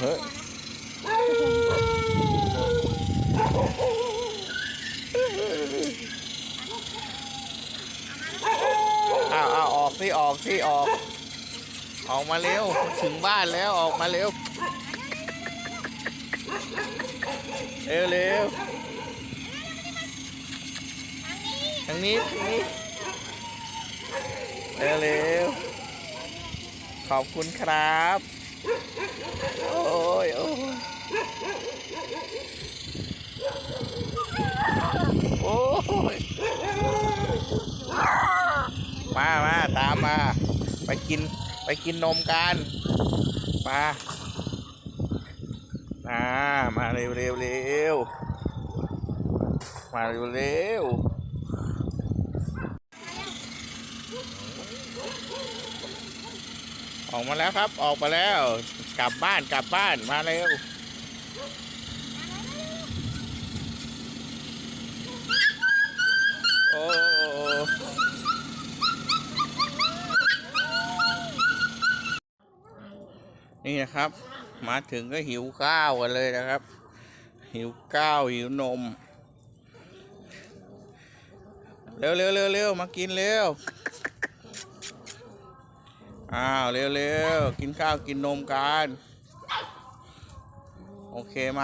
เฮ้ยอ้าวอ้าวออกสิออกสิออก ออกมาเร็ว ถึงบ้านแล้วออกมาเร็ว เร็วเร็วทางนี้ทางนี้เร็วเร็วขอบคุณครับ โอ้ยโอ้ยโอ้ยมามาตามมา ไปกินไปกินนมกัน มา อ่า มาเร็วเร็วเร็วมาเร็วเร็วออกมาแล้วครับ ออกมาแล้ว กลับบ้านกลับบ้านมาเร็วโอ้นี่นะครับ มาถึงก็หิวข้าวกันเลยนะครับ หิวข้าวหิวนม เร็วเร็วเร็วเร็วมากินเร็วอ้าวเร็วเร็วกินข้าวกินนมกัน โอเคไหม